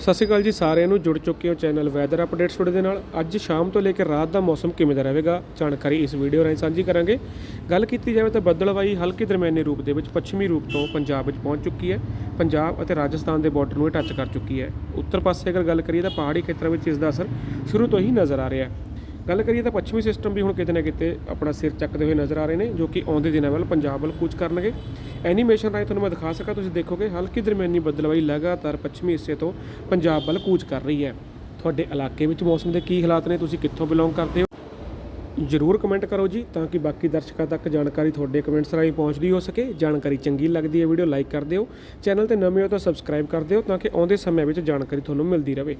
ਸਤਿ ਸ਼੍ਰੀ ਅਕਾਲ ਜੀ, ਸਾਰਿਆਂ ਨੂੰ ਜੁੜ ਚੁੱਕੇ ਹੋ ਚੈਨਲ ਵੈਦਰ ਅਪਡੇਟਸ ਤੁਹਾਡੇ ਦੇ ਨਾਲ। ਅੱਜ ਸ਼ਾਮ ਤੋਂ ਲੈ ਕੇ ਰਾਤ ਦਾ ਮੌਸਮ ਕਿਵੇਂ ਦਾ ਰਹੇਗਾ, ਜਾਣਕਾਰੀ ਇਸ ਵੀਡੀਓ ਰਾਹੀਂ ਸਾਂਝੀ ਕਰਾਂਗੇ। ਗੱਲ ਕੀਤੀ ਜਾਵੇ ਤਾਂ ਬੱਦਲਵਾਈ ਹਲਕੇ ਦਰਮਿਆਨੇ ਰੂਪ ਦੇ ਵਿੱਚ ਪੱਛਮੀ ਰੂਪ ਤੋਂ ਪੰਜਾਬ ਵਿੱਚ ਪਹੁੰਚ ਚੁੱਕੀ ਹੈ। ਪੰਜਾਬ ਅਤੇ ਰਾਜਸਥਾਨ ਦੇ ਬਾਰਡਰ ਨੂੰ ਇਹ ਟੱਚ ਕਰ ਚੁੱਕੀ ਹੈ। ਉੱਤਰ ਪਾਸੇ ਅਗਰ ਗੱਲ ਕਰੀਏ ਤਾਂ ਪਹਾੜੀ ਖੇਤਰਾਂ ਵਿੱਚ ਇਸ ਦਾ ਅਸਰ ਸ਼ੁਰੂ ਤੋਂ ਹੀ ਨਜ਼ਰ ਆ ਰਿਹਾ ਹੈ। ਗੱਲ ਕਰੀਏ ਤਾਂ ਪੱਛਮੀ ਸਿਸਟਮ ਵੀ ਹੁਣ ਕਿਤੇ ਨਾ ਕਿਤੇ ਆਪਣਾ ਸਿਰ ਚੱਕਦੇ ਹੋਏ ਨਜ਼ਰ ਆ ਰਹੇ ਨੇ, ਜੋ ਕਿ ਆਉਂਦੇ ਦਿਨਾਂ ਵੱਲ ਪੰਜਾਬ ਵੱਲ ਕੂਚ ਕਰਨਗੇ। ਐਨੀਮੇਸ਼ਨ ਰਾਹੀਂ ਤੁਹਾਨੂੰ ਮੈਂ ਦਿਖਾ ਸਕਾਂ, ਤੁਸੀਂ ਦੇਖੋਗੇ ਹਲਕੀ ਦਰਮਿਆਨੀ ਬੱਦਲਵਾਈ ਲਗਾਤਾਰ ਪੱਛਮੀ ਹਿੱਸੇ ਤੋਂ ਪੰਜਾਬ ਵੱਲ ਕੂਚ ਕਰ ਰਹੀ ਹੈ। ਤੁਹਾਡੇ ਇਲਾਕੇ ਵਿੱਚ ਮੌਸਮ ਦੇ ਕੀ ਹਾਲਾਤ ਨੇ, ਤੁਸੀਂ ਕਿੱਥੋਂ ਬਿਲੋਂਗ ਕਰਦੇ ਹੋ? ਜਰੂਰ ਕਮੈਂਟ ਕਰੋ ਜੀ, ਤਾਂ ਕਿ ਬਾਕੀ ਦਰਸ਼ਕਾਂ ਤੱਕ ਜਾਣਕਾਰੀ ਤੁਹਾਡੇ ਕਮੈਂਟਸ ਰਾਹੀਂ ਪਹੁੰਚਦੀ ਹੋ ਸਕੇ। ਜਾਣਕਾਰੀ ਚੰਗੀ ਲੱਗਦੀ ਹੈ ਵੀਡੀਓ ਲਾਈਕ ਕਰ ਦਿਓ। ਚੈਨਲ ਤੇ ਨਵੇਂ ਹੋ ਤਾਂ ਸਬਸਕ੍ਰਾਈਬ ਕਰ ਦਿਓ, ਤਾਂ ਕਿ ਆਉਂਦੇ ਸਮੇਂ ਵਿੱਚ ਜਾਣਕਾਰੀ ਤੁਹਾਨੂੰ ਮਿਲਦੀ ਰਹੇ।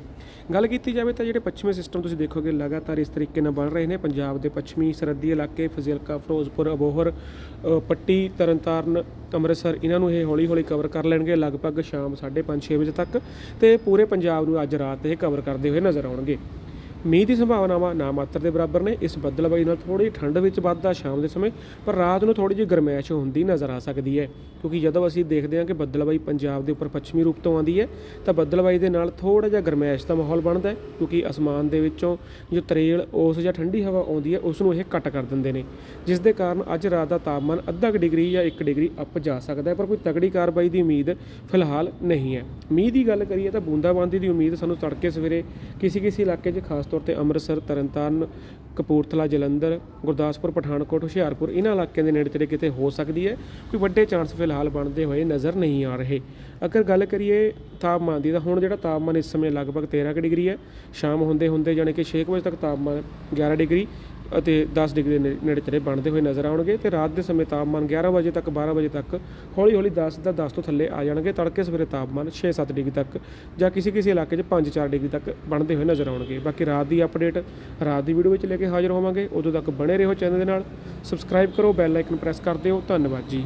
ਗੱਲ ਕੀਤੀ ਜਾਵੇ ਤਾਂ ਜਿਹੜੇ ਪੱਛਮੀ ਸਿਸਟਮ ਤੁਸੀਂ ਦੇਖੋਗੇ, ਲਗਾਤਾਰ ਇਸ ਤਰੀਕੇ ਨਾਲ ਬਣ ਰਹੇ ਨੇ। ਪੰਜਾਬ ਦੇ ਪੱਛਮੀ ਸਰਹੱਦੀ ਇਲਾਕੇ, ਫਜ਼ਿਲਕਾ, ਫਿਰੋਜ਼ਪੁਰ, ਅਬੋਹਰ ਪੱਟੀ, ਤਰਨਤਾਰਨ, ਅੰਮ੍ਰਿਤਸਰ, ਇਹਨਾਂ ਨੂੰ ਇਹ ਹੌਲੀ ਹੌਲੀ ਕਵਰ ਕਰ ਲੈਣਗੇ। ਲਗਭਗ ਸ਼ਾਮ 5:30 6 ਵਜੇ ਤੱਕ ਤੇ ਪੂਰੇ ਪੰਜਾਬ ਨੂੰ ਅੱਜ ਰਾਤ ਇਹ ਕਵਰ ਕਰਦੇ ਹੋਏ ਨਜ਼ਰ ਆਉਣਗੇ। ਮੀਂਹ ਦੀ ਸੰਭਾਵਨਾਵਾਂ ਨਾ ਮਾਤਰ ਦੇ ਬਰਾਬਰ ਨੇ। ਇਸ ਬੱਦਲਬਾਈ ਨਾਲ ਥੋੜੀ ਠੰਡ ਵਿੱਚ ਵਾਧਾ ਸ਼ਾਮ ਦੇ ਸਮੇਂ, ਪਰ ਰਾਤ ਨੂੰ ਥੋੜੀ ਜਿਹੀ ਗਰਮੈਸ਼ ਹੁੰਦੀ ਨਜ਼ਰ ਆ ਸਕਦੀ ਹੈ। ਕਿਉਂਕਿ ਜਦੋਂ ਅਸੀਂ ਦੇਖਦੇ ਹਾਂ ਕਿ ਬੱਦਲਬਾਈ ਪੰਜਾਬ ਦੇ ਉੱਪਰ ਪੱਛਮੀ ਰੂਪ ਤੋਂ ਆਉਂਦੀ ਹੈ, ਤਾਂ ਬੱਦਲਬਾਈ ਦੇ ਨਾਲ ਥੋੜਾ ਜਿਹਾ ਗਰਮੈਸ਼ ਦਾ ਮਾਹੌਲ ਬਣਦਾ ਹੈ। ਕਿਉਂਕਿ ਅਸਮਾਨ ਦੇ ਵਿੱਚੋਂ ਜੋ ਤਰੇਲ ਉਸ ਜਾਂ ਠੰਡੀ ਹਵਾ ਆਉਂਦੀ ਹੈ, ਉਸ ਨੂੰ ਇਹ ਕੱਟ ਕਰ ਦਿੰਦੇ ਨੇ। ਜਿਸ ਦੇ ਕਾਰਨ ਅੱਜ ਰਾਤ ਦਾ ਤਾਪਮਾਨ ਅੱਧਾ ਕੁ ਡਿਗਰੀ ਜਾਂ 1 ਡਿਗਰੀ ਅੱਪ ਜਾ ਸਕਦਾ ਹੈ, ਪਰ ਕੋਈ ਤਗੜੀ ਕਾਰਵਾਈ ਦੀ ਉਮੀਦ ਫਿਲਹਾਲ ਨਹੀਂ ਹੈ। ਮੀਂਹ ਦੀ ਗੱਲ ਕਰੀਏ ਤਾਂ ਬੂੰਦਾਬਾਂਦੀ ਦੀ ਉਮੀਦ ਸਾਨੂੰ ਤੜਕੇ ਸਵੇਰੇ ਕਿਸੇ ਕਿਸੇ ਇਲਾਕੇ 'ਚ, ਖਾਸ ਤੌਰ ਤੇ ਅੰਮ੍ਰਿਤਸਰ, ਤਰਨਤਾਰਨ, ਕਪੂਰਥਲਾ, ਜਲੰਧਰ, ਗੁਰਦਾਸਪੁਰ, ਪਠਾਨਕੋਟ, ਹੁਸ਼ਿਆਰਪੁਰ ਇਹਨਾਂ ਇਲਾਕਿਆਂ ਦੇ ਨੇੜੇ ਤੇੜੇ ਕਿਤੇ ਹੋ ਸਕਦੀ ਹੈ। ਕੋਈ ਵੱਡੇ ਚਾਂਸ ਫਿਲਹਾਲ ਬਣਦੇ ਹੋਏ ਨਜ਼ਰ ਨਹੀਂ ਆ ਰਹੇ। ਅਗਰ ਗੱਲ ਕਰੀਏ ਤਾਪਮਾਨ ਦੀ, ਤਾਂ ਹੁਣ ਜਿਹੜਾ ਤਾਪਮਾਨ ਇਸ ਸਮੇਂ ਲਗਭਗ 13 ਕੁ ਡਿਗਰੀ ਹੈ। ਸ਼ਾਮ ਹੁੰਦੇ ਹੁੰਦੇ ਜਾਣੀ ਕਿ 6 ਵਜੇ ਤੱਕ ਤਾਪਮਾਨ 11 ਡਿਗਰੀ ਅਤੇ 10 ਡਿਗਰੀ ਦੇ ਨੇੜੇ ਤੇੜੇ ਬਣਦੇ ਹੋਏ ਨਜ਼ਰ ਆਉਣਗੇ ਤੇ ਰਾਤ ਦੇ ਸਮੇਂ ਤਾਪਮਾਨ 11 ਵਜੇ ਤੱਕ 12 ਵਜੇ ਤੱਕ ਹੌਲੀ ਹੌਲੀ 10 ਦਾ 10 ਤੋਂ ਥੱਲੇ ਆ ਜਾਣਗੇ। ਤੜਕੇ ਸਵੇਰੇ ਤਾਪਮਾਨ 6-7 ਡਿਗਰੀ ਤੱਕ ਜਾਂ ਕਿਸੇ ਕਿਸੇ ਇਲਾਕੇ 'ਚ 5-4 ਡਿਗਰੀ ਤੱਕ ਬਣਦੇ ਹੋਏ ਨਜ਼ਰ ਆਉਣਗੇ। ਬਾਕੀ ਰਾਤ ਦੀ ਅਪਡੇਟ ਰਾਤ ਦੀ ਵੀਡੀਓ ਵਿੱਚ ਲੈ ਕੇ ਹਾਜ਼ਰ ਹੋਵਾਂਗੇ। ਉਦੋਂ ਤੱਕ ਬਣੇ ਰਹੋ ਚੈਨਲ ਦੇ ਨਾਲ। ਸਬਸਕ੍ਰਾਈਬ ਕਰੋ ਬੈਲ ਆਈਕਨ ਪ੍ਰੈਸ ਕਰ ਦਿਓ। ਧੰਨਵਾਦ ਜੀ।